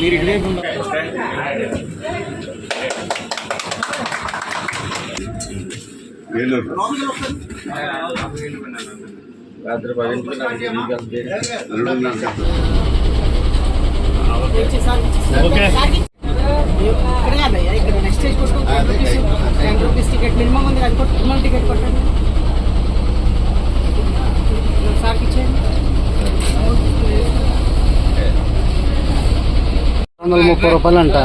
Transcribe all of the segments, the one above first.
మీరు ఇటువైపు రాత్రి పదింటికి ఇక్కడ కాదయ్యా ఇక్కడ నెక్స్ట్ స్టేజ్ కొట్టు ten rupees ten rupees ticket minimum ఉంది అది కొట్టు మినిమం టికెట్ కొట్టండి వందల ముప్పై రూపాయలు అంట.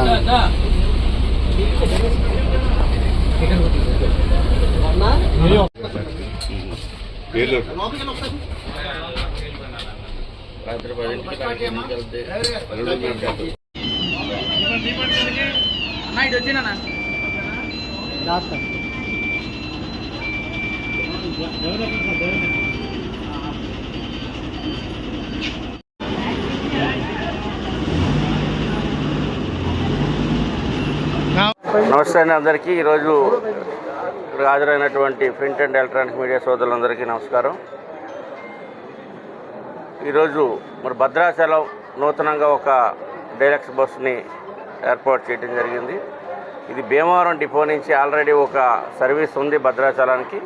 వచ్చినా నమస్తే అండి అందరికీ. ఈరోజు హాజరైనటువంటి ప్రింట్ అండ్ ఎలక్ట్రానిక్ మీడియా సోదరులందరికీ నమస్కారం. ఈరోజు మరి భద్రాచలం నూతనంగా ఒక డైలక్స్ బస్సుని ఏర్పాటు చేయడం జరిగింది. ఇది భీమవరం డిపో నుంచి ఆల్రెడీ ఒక సర్వీస్ ఉంది భద్రాచలానికి.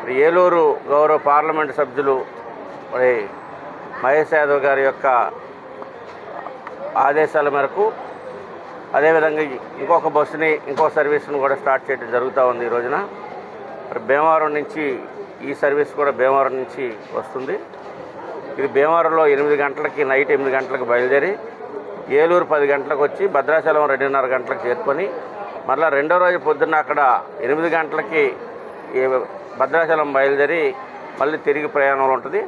మరి ఏలూరు గౌరవ పార్లమెంటు సభ్యులు మరి మహేష్ యాదవ్ గారి యొక్క ఆదేశాల మేరకు అదేవిధంగా ఇంకొక బస్సుని ఇంకో సర్వీస్ను కూడా స్టార్ట్ చేయడం జరుగుతూ ఉంది ఈ రోజున. మరి భీమవరం నుంచి ఈ సర్వీస్ కూడా భీమవరం నుంచి వస్తుంది. ఇది భీమవరంలో ఎనిమిది గంటలకి నైట్ ఎనిమిది గంటలకు బయలుదేరి ఏలూరు పది గంటలకు వచ్చి భద్రాచలం రెండున్నర గంటలకు చేరుకొని మళ్ళీ రెండో రోజు పొద్దున్న అక్కడ ఎనిమిది గంటలకి భద్రాచలం బయలుదేరి మళ్ళీ తిరిగి ప్రయాణంలో ఉంటుంది.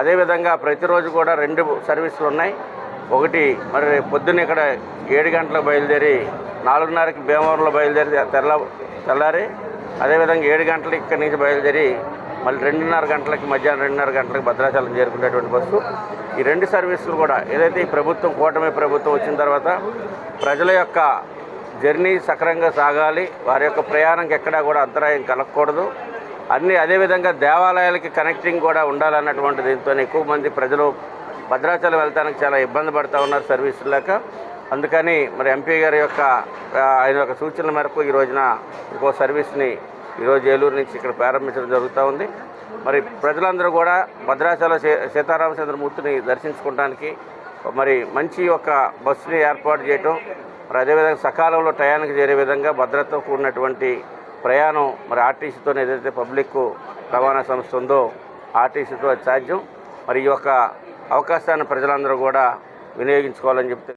అదేవిధంగా ప్రతిరోజు కూడా రెండు సర్వీసులు ఉన్నాయి. ఒకటి మరి రేపు పొద్దున్న ఇక్కడ ఏడు గంటలకు బయలుదేరి నాలుగున్నరకి భీమవరంలో బయలుదేరి తెల్ల తెల్లారి అదేవిధంగా ఏడు గంటలకు ఇక్కడి నుంచి బయలుదేరి మళ్ళీ రెండున్నర గంటలకి మధ్యాహ్నం రెండున్నర గంటలకు భద్రాచలం చేరుకునేటువంటి బస్సు. ఈ రెండు సర్వీసులు కూడా ఏదైతే ఈ ప్రభుత్వం కూటమి ప్రభుత్వం వచ్చిన తర్వాత ప్రజల యొక్క జర్నీ సక్రంగా సాగాలి. వారి యొక్క ప్రయాణంకి ఎక్కడా కూడా అంతరాయం కలగకూడదు. అన్ని అదేవిధంగా దేవాలయాలకి కనెక్టింగ్ కూడా ఉండాలన్నటువంటి దీంతో ఎక్కువ మంది ప్రజలు భద్రాచలం వెళ్తానికి చాలా ఇబ్బంది పడుతూ ఉన్నారు సర్వీసులు లేక. అందుకని మరి ఎంపీ గారి యొక్క ఆయన యొక్క సూచనల మేరకు ఈ రోజున ఇంకో సర్వీస్ని ఈరోజు ఏలూరు నుంచి ఇక్కడ ప్రారంభించడం జరుగుతూ ఉంది. మరి ప్రజలందరూ కూడా భద్రాచల సీ సీతారామచంద్రమూర్తిని దర్శించుకోవడానికి మరి మంచి ఒక బస్సుని ఏర్పాటు చేయటం మరి అదేవిధంగా సకాలంలో టయానికి చేరే విధంగా భద్రతతో కూడినటువంటి ప్రయాణం మరి ఆర్టీసీతో ఏదైతే పబ్లిక్ రవాణా సంస్థ ఉందో ఆర్టీసీతో సాధ్యం. మరి ఈ యొక్క అవకాశాన్ని ప్రజలందరూ కూడా వినియోగించుకోవాలని చెప్తే